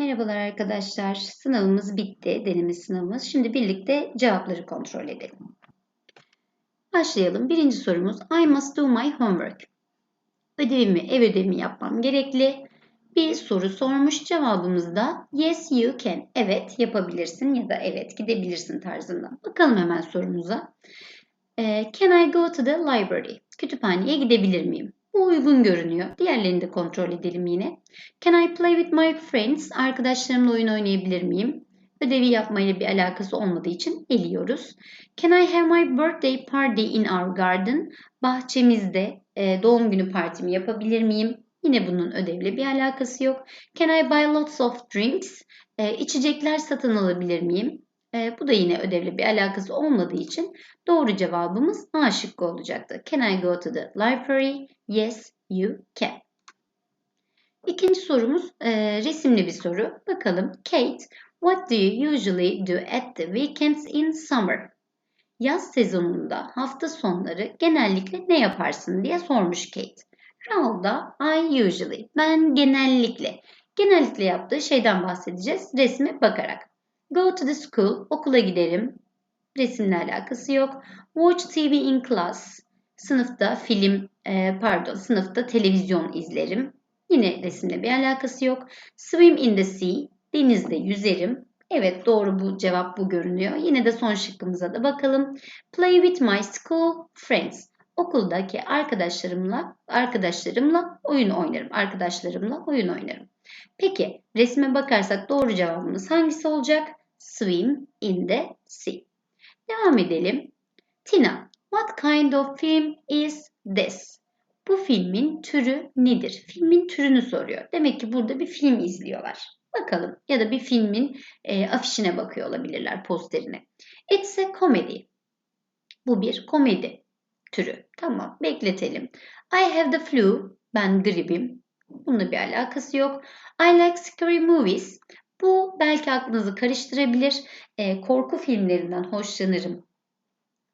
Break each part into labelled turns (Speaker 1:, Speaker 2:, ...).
Speaker 1: Merhabalar arkadaşlar. Sınavımız bitti. Deneme sınavımız. Şimdi birlikte cevapları kontrol edelim. Başlayalım. Birinci sorumuz I must do my homework. Ödevimi, ev ödevimi yapmam gerekli. Bir soru sormuş. Cevabımız da yes you can. Evet yapabilirsin ya da evet gidebilirsin tarzında. Bakalım hemen sorumuza. Ee, can I go to the library? Kütüphaneye gidebilir miyim? Bu uygun görünüyor. Diğerlerini de kontrol edelim yine. Can I play with my friends? Arkadaşlarımla oyun oynayabilir miyim? Ödevi yapmayla bir alakası olmadığı için eliyoruz. Can I have my birthday party in our garden? Bahçemizde e, doğum günü partimi yapabilir miyim? Yine bunun ödevle bir alakası yok. Can I buy lots of drinks? E, içecekler satın alabilir miyim? E, bu da yine ödevle bir alakası olmadığı için doğru cevabımız A şıkkı olacaktı. Can I go to the library? Yes, you can. İkinci sorumuz e, resimli bir soru. Bakalım Kate, what do you usually do at the weekends in summer? Yaz sezonunda hafta sonları genellikle ne yaparsın diye sormuş Kate. Raul da I usually, ben genellikle. Genellikle yaptığı şeyden bahsedeceğiz resme bakarak. Go to the school, okula giderim. Resimle alakası yok. Watch TV in class, sınıfta film, e, pardon sınıfta televizyon izlerim. Yine resimle bir alakası yok. Swim in the sea, denizde yüzerim. Evet doğru bu cevap bu görünüyor. Yine de son şıkkımıza da bakalım. Play with my school friends. Okuldaki arkadaşlarımla arkadaşlarımla oyun oynarım. Arkadaşlarımla oyun oynarım. Peki resme bakarsak doğru cevabımız hangisi olacak? Swim in the sea. Devam edelim. Tina, what kind of film is this? Bu filmin türü nedir? Filmin türünü soruyor. Demek ki burada bir film izliyorlar. Bakalım ya da bir filmin e, afişine bakıyor olabilirler, posterine. It's a comedy. Bu bir komedi türü. Tamam, bekletelim. I have the flu. Ben gribim. Bununla bir alakası yok. I like scary movies. Bu belki aklınızı karıştırabilir. E, korku filmlerinden hoşlanırım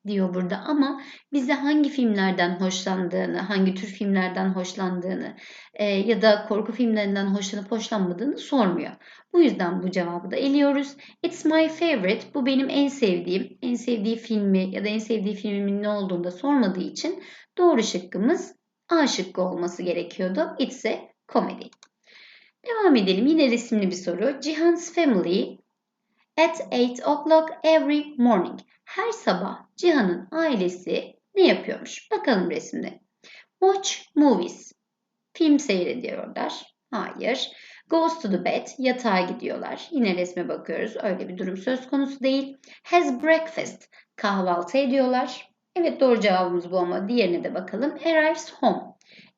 Speaker 1: diyor burada ama bize hangi filmlerden hoşlandığını, hangi tür filmlerden hoşlandığını e, ya da korku filmlerinden hoşlanıp hoşlanmadığını sormuyor. Bu yüzden bu cevabı da eliyoruz. It's my favorite. Bu benim en sevdiğim, en sevdiği filmi ya da en sevdiği filmin ne olduğunu da sormadığı için doğru şıkkımız A şıkkı olması gerekiyordu. It's a comedy. Devam edelim. Yine resimli bir soru. Cihan's family at 8 o'clock every morning. Her sabah Cihan'ın ailesi ne yapıyormuş? Bakalım resimde. Watch movies. Film seyrediyorlar. Hayır. Goes to the bed. Yatağa gidiyorlar. Yine resme bakıyoruz. Öyle bir durum söz konusu değil. Has breakfast. Kahvaltı ediyorlar. Evet doğru cevabımız bu ama diğerine de bakalım. Arrives home.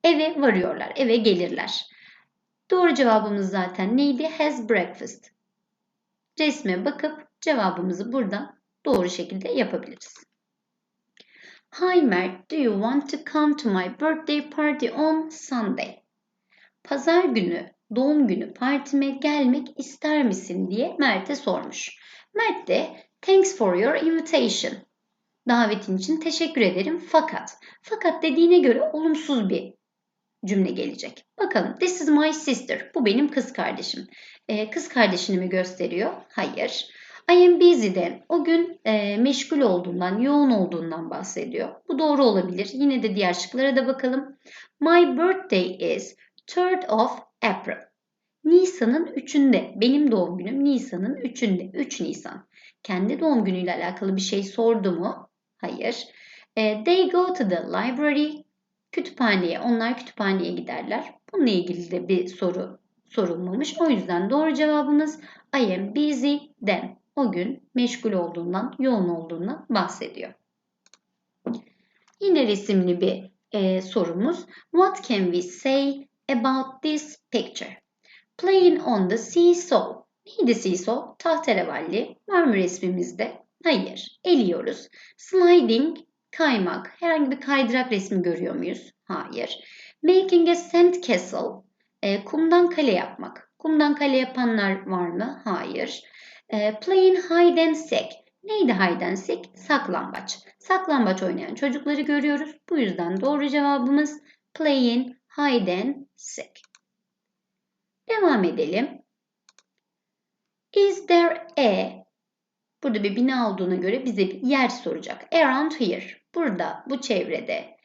Speaker 1: Eve varıyorlar. Eve gelirler. Doğru cevabımız zaten neydi? Has breakfast. Resme bakıp cevabımızı buradan doğru şekilde yapabiliriz. Hi Mert, do you want to come to my birthday party on Sunday? Pazar günü doğum günü partime gelmek ister misin diye Mert'e sormuş. Mert de thanks for your invitation. Davetin için teşekkür ederim fakat. Fakat dediğine göre olumsuz bir cümle gelecek. Bakalım. This is my sister. Bu benim kız kardeşim. Ee, kız kardeşini mi gösteriyor? Hayır. I am busy'den o gün e, meşgul olduğundan, yoğun olduğundan bahsediyor. Bu doğru olabilir. Yine de diğer şıklara da bakalım. My birthday is 3rd of April. Nisan'ın 3'ünde. Benim doğum günüm Nisan'ın 3'ünde. 3 Nisan. Kendi doğum günüyle alakalı bir şey sordu mu? Hayır. E, they go to the library. Kütüphaneye. Onlar kütüphaneye giderler. Bununla ilgili de bir soru sorulmamış. O yüzden doğru cevabımız I am busy then o gün meşgul olduğundan, yoğun olduğundan bahsediyor. Yine resimli bir e, sorumuz. What can we say about this picture? Playing on the seesaw. Neydi seesaw? Tahterevalli. Var mı resmimizde? Hayır. Eliyoruz. Sliding, kaymak. Herhangi bir kaydırak resmi görüyor muyuz? Hayır. Making a sand castle. E, kumdan kale yapmak. Kumdan kale yapanlar var mı? Hayır. E, playing hide and seek. Neydi hide and seek? Saklambaç. Saklambaç oynayan çocukları görüyoruz. Bu yüzden doğru cevabımız playing hide and seek. Devam edelim. Is there a Burada bir bina olduğuna göre bize bir yer soracak. Around here. Burada, bu çevrede.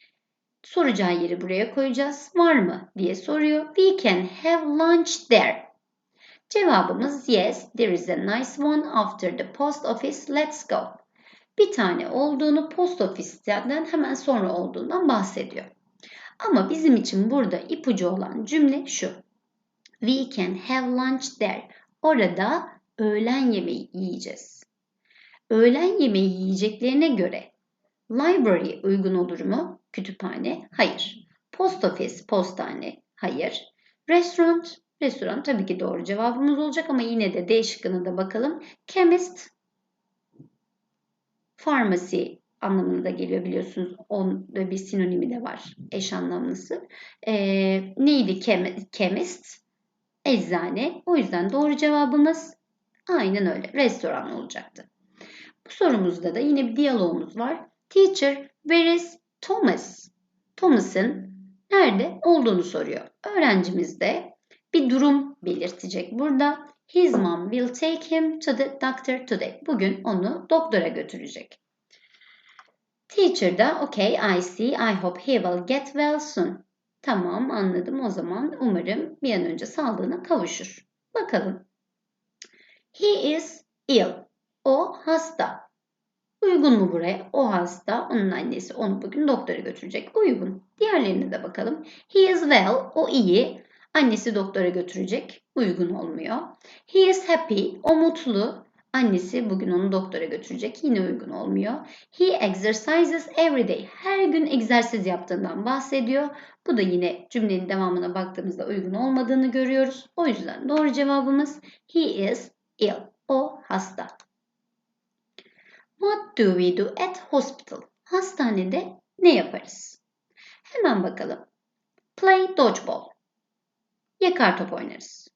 Speaker 1: Soracağı yeri buraya koyacağız. Var mı diye soruyor. We can have lunch there. Cevabımız yes, there is a nice one after the post office. Let's go. Bir tane olduğunu post ofisten hemen sonra olduğundan bahsediyor. Ama bizim için burada ipucu olan cümle şu. We can have lunch there. Orada öğlen yemeği yiyeceğiz. Öğlen yemeği yiyeceklerine göre library uygun olur mu? Kütüphane? Hayır. Post office, postane? Hayır. Restaurant? Restoran tabii ki doğru cevabımız olacak ama yine de D şıkkına da bakalım. Chemist? Pharmacy anlamında geliyor biliyorsunuz. Onda bir sinonimi de var. Eş anlamlısı. Ee, neydi chemist? Eczane. O yüzden doğru cevabımız aynen öyle. Restoran olacaktı. Bu sorumuzda da yine bir diyalogumuz var. Teacher, where is Thomas? Thomas'ın nerede olduğunu soruyor. Öğrencimiz de bir durum belirtecek burada. His mom will take him to the doctor today. Bugün onu doktora götürecek. Teacher da okay I see I hope he will get well soon. Tamam anladım o zaman umarım bir an önce sağlığına kavuşur. Bakalım. He is ill. O hasta. Uygun mu buraya? O hasta, onun annesi onu bugün doktora götürecek. Uygun. Diğerlerine de bakalım. He is well. O iyi. Annesi doktora götürecek. Uygun olmuyor. He is happy. O mutlu. Annesi bugün onu doktora götürecek. Yine uygun olmuyor. He exercises every day. Her gün egzersiz yaptığından bahsediyor. Bu da yine cümlenin devamına baktığımızda uygun olmadığını görüyoruz. O yüzden doğru cevabımız he is ill. O hasta. What do we do at hospital? Hastanede ne yaparız? Hemen bakalım. Play dodgeball. Yakar top oynarız.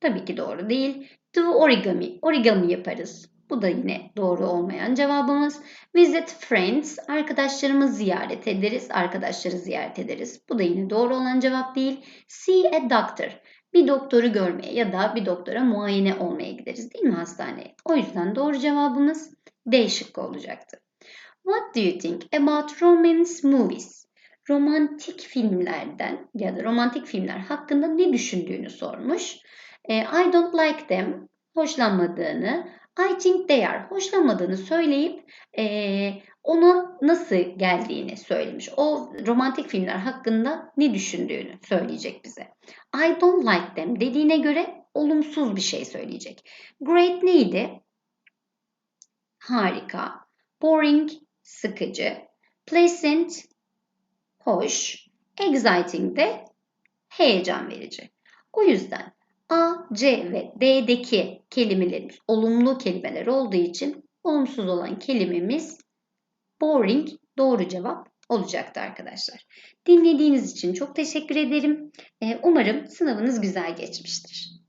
Speaker 1: Tabii ki doğru değil. Do origami. Origami yaparız. Bu da yine doğru olmayan cevabımız. Visit friends. Arkadaşlarımızı ziyaret ederiz. Arkadaşları ziyaret ederiz. Bu da yine doğru olan cevap değil. See a doctor. Bir doktoru görmeye ya da bir doktora muayene olmaya gideriz değil mi hastaneye? O yüzden doğru cevabımız D şıkkı olacaktı. What do you think about romance movies? Romantik filmlerden ya da romantik filmler hakkında ne düşündüğünü sormuş. E, I don't like them, hoşlanmadığını, I think they are, hoşlanmadığını söyleyip e, ona nasıl geldiğini söylemiş. O romantik filmler hakkında ne düşündüğünü söyleyecek bize. I don't like them dediğine göre olumsuz bir şey söyleyecek. Great neydi? Harika, boring, sıkıcı, pleasant, hoş, exciting de heyecan verici. O yüzden A, C ve D'deki kelimelerimiz olumlu kelimeler olduğu için olumsuz olan kelimemiz boring doğru cevap olacaktı arkadaşlar. Dinlediğiniz için çok teşekkür ederim. Umarım sınavınız güzel geçmiştir.